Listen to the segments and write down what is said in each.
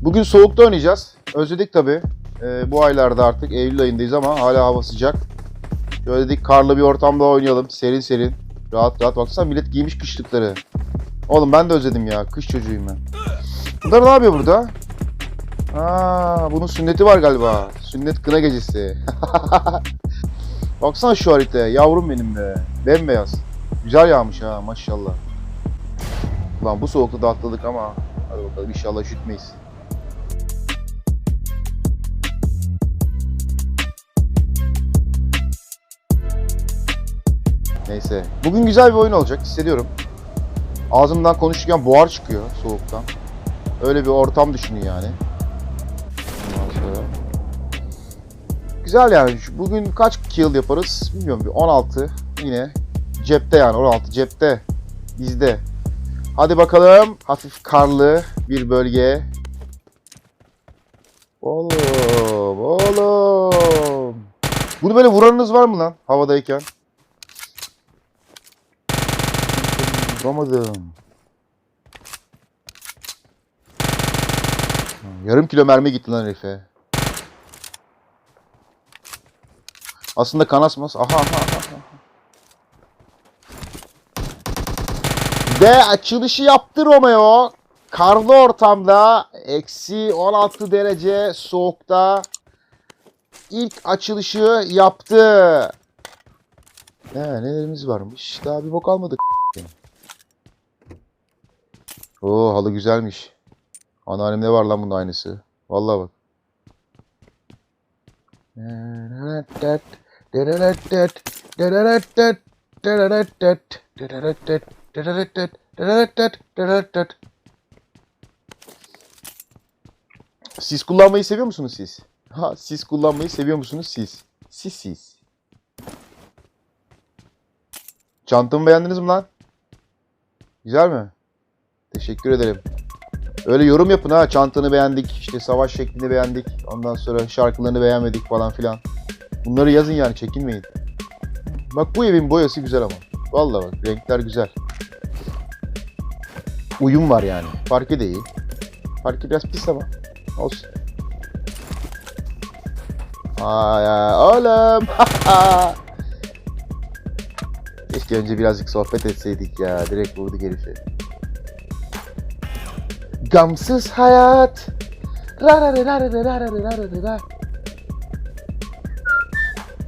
Bugün soğukta oynayacağız. Özledik tabi. bu aylarda artık Eylül ayındayız ama hala hava sıcak. Şöyle dedik karlı bir ortamda oynayalım. Serin serin. Rahat rahat. Baksana millet giymiş kışlıkları. Oğlum ben de özledim ya. Kış çocuğuyum ben. Bunlar ne yapıyor burada? Aa, bunun sünneti var galiba. Sünnet kına gecesi. Baksana şu haritaya. Yavrum benim be. Bembeyaz. Güzel yağmış ha maşallah. Ulan bu soğukta da atladık ama hadi bakalım inşallah üşütmeyiz. Neyse. Bugün güzel bir oyun olacak hissediyorum. Ağzımdan konuşurken buhar çıkıyor soğuktan. Öyle bir ortam düşünün yani. Güzel yani. Bugün kaç kill yaparız bilmiyorum. Bir 16 yine. Cepte yani 16 cepte. Bizde. Hadi bakalım. Hafif karlı bir bölge. Oğlum, oğlum. Bunu böyle vuranınız var mı lan havadayken? Vuramadım. Yarım kilo mermi gitti lan herife. Aslında kanasmaz. Aha aha aha. aha. Ve açılışı yaptı Romeo. Karlı ortamda eksi 16 derece soğukta ilk açılışı yaptı. Ne nelerimiz varmış. Daha bir bok almadık. Oo halı güzelmiş. Anneannemde var lan bunun aynısı. Vallahi bak. Siz kullanmayı seviyor musunuz siz? Ha siz kullanmayı seviyor musunuz siz? Siz siz. Çantamı beğendiniz mi lan? Güzel mi? Teşekkür ederim. Öyle yorum yapın ha. Çantanı beğendik, işte savaş şeklini beğendik. Ondan sonra şarkılarını beğenmedik falan filan. Bunları yazın yani çekinmeyin. Bak bu evin boyası güzel ama. Vallahi bak renkler güzel. Uyum var yani. Parke de iyi. Parke biraz pis ama. Olsun. Ay oğlum. Keşke önce birazcık sohbet etseydik ya. Direkt vurdu herifi. Gamsız hayat. Rarararararararararara.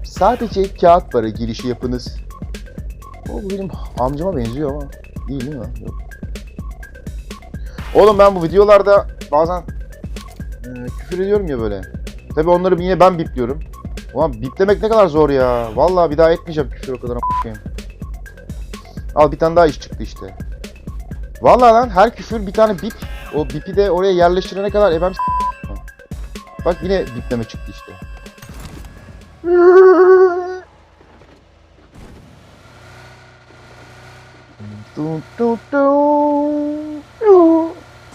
Sadece kağıt para girişi yapınız. O benim amcama benziyor ama değil değil mi? Yok. Oğlum ben bu videolarda bazen e, küfür ediyorum ya böyle. Tabi onları yine ben bipliyorum. Ulan biplemek ne kadar zor ya. Vallahi bir daha etmeyeceğim küfür o kadar a**ayım. Al bir tane daha iş çıktı işte. Vallahi lan her küfür bir tane bip. O bipi de oraya yerleştirene kadar ebem Bak yine bipleme çıktı işte.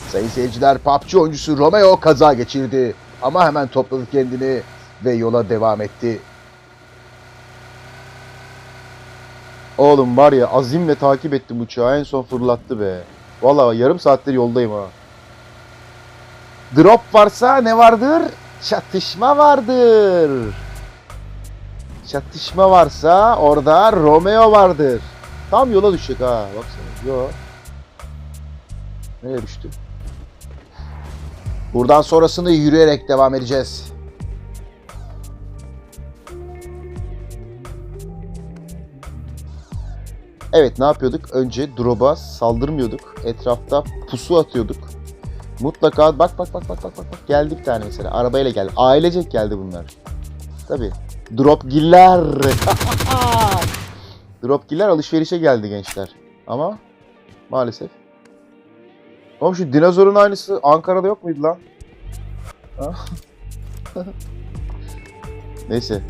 Sayın seyirciler PUBG oyuncusu Romeo kaza geçirdi. Ama hemen topladı kendini ve yola devam etti. Oğlum var ya azimle takip ettim uçağı en son fırlattı be. Vallahi yarım saattir yoldayım ha. Drop varsa ne vardır? Çatışma vardır. Çatışma varsa orada Romeo vardır. Tam yola düşecek ha. Baksana. Yo. Nereye düştü? Buradan sonrasını yürüyerek devam edeceğiz. Evet ne yapıyorduk? Önce drop'a saldırmıyorduk. Etrafta pusu atıyorduk. Mutlaka bak bak bak bak bak bak bak geldi bir tane mesela arabayla geldi. Ailecek geldi bunlar. Tabi. Drop giller. Drop giller alışverişe geldi gençler. Ama maalesef. Oğlum şu dinozorun aynısı Ankara'da yok muydu lan? Neyse.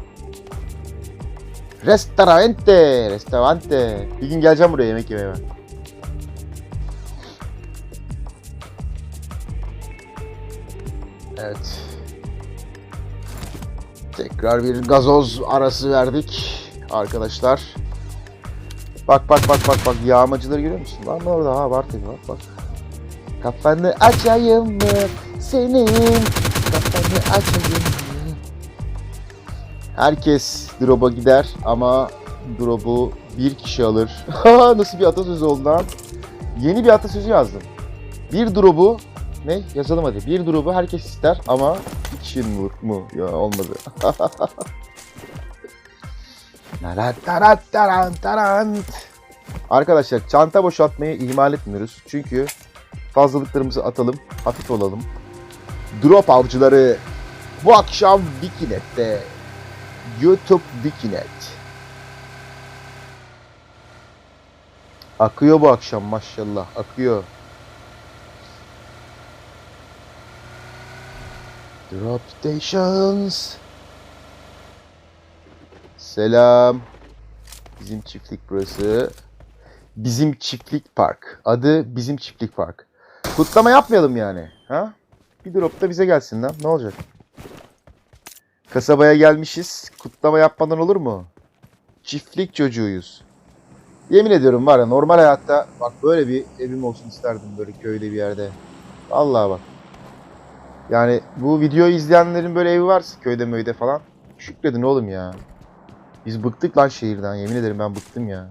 Restorante, restorante. Bir gün geleceğim buraya yemek yemeye ben. Evet. Tekrar bir gazoz arası verdik arkadaşlar. Bak bak bak bak bak yağmacıları görüyor musun? Lan orada ha var tabii bak bak. Kafanı açayım mı? Senin kafanı açayım mı? Herkes drop'a gider ama drop'u bir kişi alır. Nasıl bir atasözü oldu lan? Yeni bir atasözü yazdım. Bir drop'u ne? Yazalım hadi. Bir drop'u herkes ister ama kişinin vur mu? Ya olmadı. Arkadaşlar çanta boşaltmayı ihmal etmiyoruz. Çünkü fazlalıklarımızı atalım, hafif olalım. Drop avcıları bu akşam Wikinet'te. YouTube Wikinet. Akıyor bu akşam maşallah, akıyor. Drop Stations. Selam. Bizim çiftlik burası. Bizim çiftlik park. Adı bizim çiftlik park. Kutlama yapmayalım yani. Ha? Bir drop da bize gelsin lan. Ne olacak? Kasabaya gelmişiz. Kutlama yapmadan olur mu? Çiftlik çocuğuyuz. Yemin ediyorum var ya normal hayatta bak böyle bir evim olsun isterdim böyle köyde bir yerde. Vallahi bak. Yani bu videoyu izleyenlerin böyle evi varsa köyde möyde falan. Şükredin oğlum ya. Biz bıktık lan şehirden. Yemin ederim ben bıktım ya.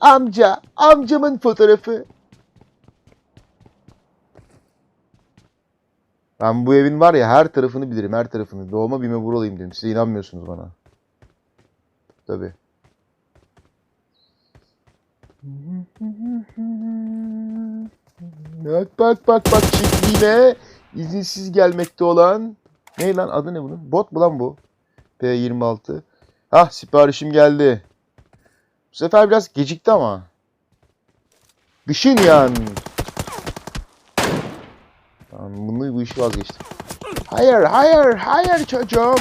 Amca, amcamın fotoğrafı. Ben bu evin var ya her tarafını bilirim, her tarafını. Doğma büyüme buralıyım dedim. Siz inanmıyorsunuz bana. Tabii. Bak bak bak bak çiftliğine izinsiz gelmekte olan ne lan adı ne bunun? Bot mu lan bu? P26. Hah siparişim geldi. Bu sefer biraz gecikti ama. Düşün yani. Tamam bunu bu işi vazgeçtim. Hayır hayır hayır çocuğum.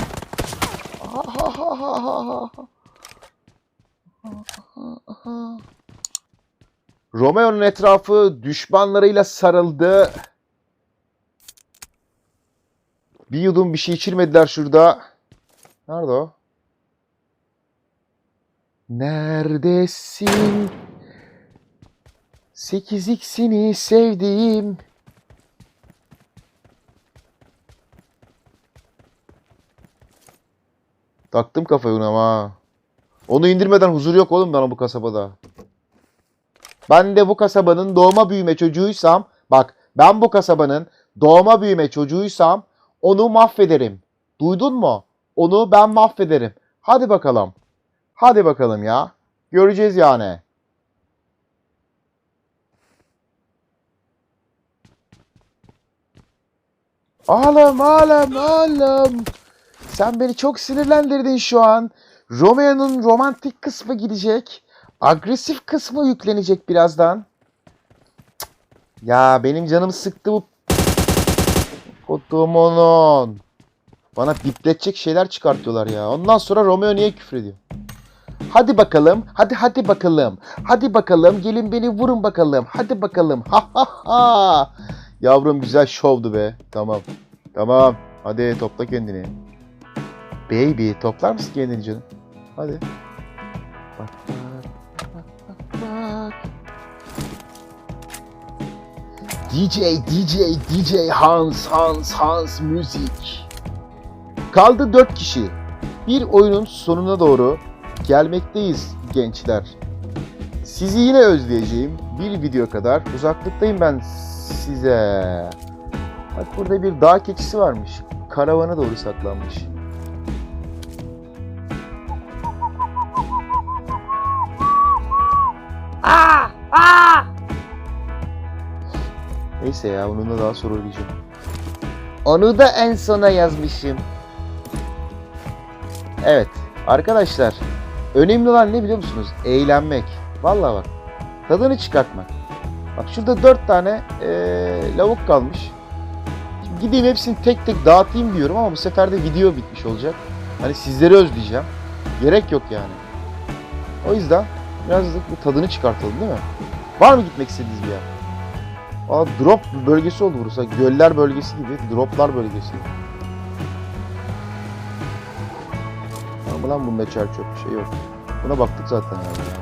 Romeo'nun etrafı düşmanlarıyla sarıldı. Bir yudum bir şey içirmediler şurada. Nerede o? Neredesin? 8x'ini sevdiğim. Taktım kafayı ona ama. Onu indirmeden huzur yok oğlum bana bu kasabada. Ben de bu kasabanın doğma büyüme çocuğuysam, bak ben bu kasabanın doğma büyüme çocuğuysam onu mahvederim. Duydun mu? Onu ben mahvederim. Hadi bakalım. Hadi bakalım ya. Göreceğiz yani. Ağlam ağlam ağlam. Sen beni çok sinirlendirdin şu an. Romeo'nun romantik kısmı gidecek. Agresif kısmı yüklenecek birazdan. Ya benim canım sıktı bu. Kodumunun. Bana bipletecek şeyler çıkartıyorlar ya. Ondan sonra Romeo niye küfür ediyor? Hadi bakalım. Hadi hadi bakalım. Hadi bakalım. Gelin beni vurun bakalım. Hadi bakalım. Ha ha ha. Yavrum güzel şovdu be. Tamam. Tamam. Hadi topla kendini. Baby toplar mısın kendini canım? Hadi. Bak DJ DJ DJ Hans Hans Hans müzik. Kaldı 4 kişi. Bir oyunun sonuna doğru gelmekteyiz gençler. Sizi yine özleyeceğim. Bir video kadar uzaklıktayım ben size. Bak burada bir dağ keçisi varmış. Karavana doğru saklanmış. Neyse ya onunla daha sonra oynayacağım. Onu da en sona yazmışım. Evet arkadaşlar önemli olan ne biliyor musunuz? Eğlenmek. Vallahi bak tadını çıkartmak. Bak şurada dört tane eee, lavuk kalmış. Şimdi gideyim hepsini tek tek dağıtayım diyorum ama bu sefer de video bitmiş olacak. Hani sizleri özleyeceğim. Gerek yok yani. O yüzden birazcık bu tadını çıkartalım değil mi? Var mı gitmek istediğiniz bir yer? Aa drop bölgesi oldu burası. Göller bölgesi gibi. Droplar bölgesi. Ama lan bunda çer çöp bir şey yok. Buna baktık zaten yani. ya.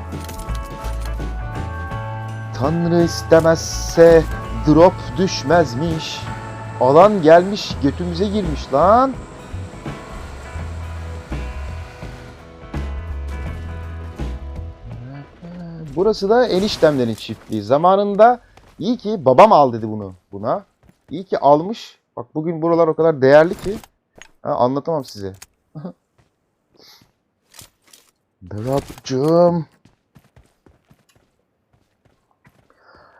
Tanrı istemezse Drop düşmezmiş. Alan gelmiş götümüze girmiş lan. Burası da eniştemlerin çiftliği. Zamanında iyi ki babam al dedi bunu buna. İyi ki almış. Bak bugün buralar o kadar değerli ki. Ha, anlatamam size. Drop'cum.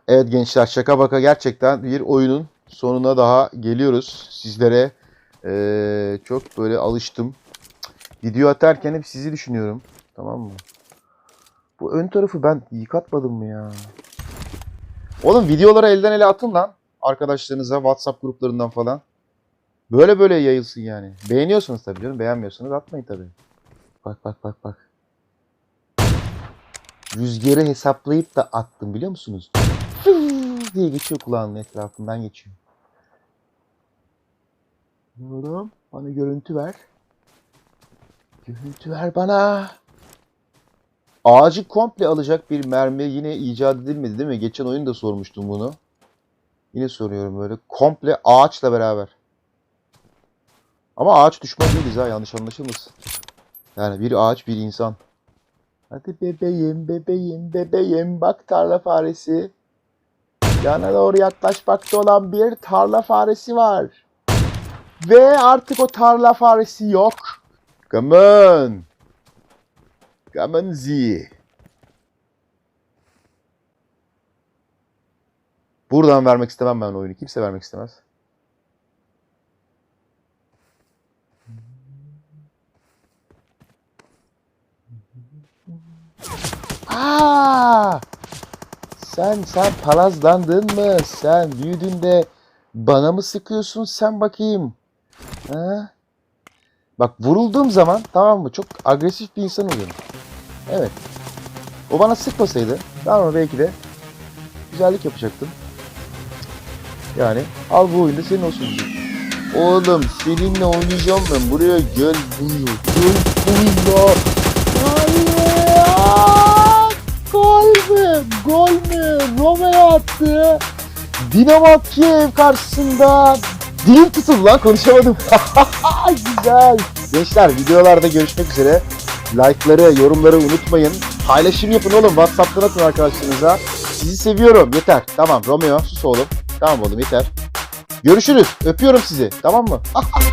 Evet gençler şaka baka gerçekten bir oyunun sonuna daha geliyoruz. Sizlere eee, çok böyle alıştım. Video atarken hep sizi düşünüyorum. Tamam mı? Bu ön tarafı ben yıkatmadım mı ya? Oğlum videoları elden ele atın lan. Arkadaşlarınıza WhatsApp gruplarından falan. Böyle böyle yayılsın yani. Beğeniyorsunuz tabii canım. Beğenmiyorsanız atmayın tabii. Bak bak bak bak. Rüzgarı hesaplayıp da attım biliyor musunuz? Diye geçiyor kulağının etrafından geçiyor. Diyorum. Bana görüntü ver. Görüntü ver bana. Ağacı komple alacak bir mermi yine icat edilmedi değil mi? Geçen oyun da sormuştum bunu. Yine soruyorum böyle. Komple ağaçla beraber. Ama ağaç düşman değiliz ha yanlış anlaşılmasın. Yani bir ağaç bir insan. Hadi bebeğim bebeğim bebeğim bak tarla faresi. Yana doğru yaklaşmakta olan bir tarla faresi var. Ve artık o tarla faresi yok. Come on. On Z. Buradan vermek istemem ben oyunu. Kimse vermek istemez. Aa! Sen sen palazlandın mı? Sen büyüdüğünde bana mı sıkıyorsun sen bakayım? Ha? Bak vurulduğum zaman tamam mı? Çok agresif bir insan oluyorum. Evet. O bana sıkmasaydı tamam mı belki de güzellik yapacaktım. Yani al bu oyunda senin olsun diyecektim. Oğlum seninle oynayacağım ben. Buraya gel buraya. Gel. Hayır. Aa! Gol mü? Gol mü? Romeo attı. Dinamo Kiev karşısında dilim tutuldu lan konuşamadım. Güzel. Gençler videolarda görüşmek üzere. Like'ları, yorumları unutmayın. Paylaşım yapın oğlum. Whatsapp'tan atın arkadaşlarınıza. Sizi seviyorum. Yeter. Tamam Romeo sus oğlum. Tamam oğlum yeter. Görüşürüz. Öpüyorum sizi. Tamam mı?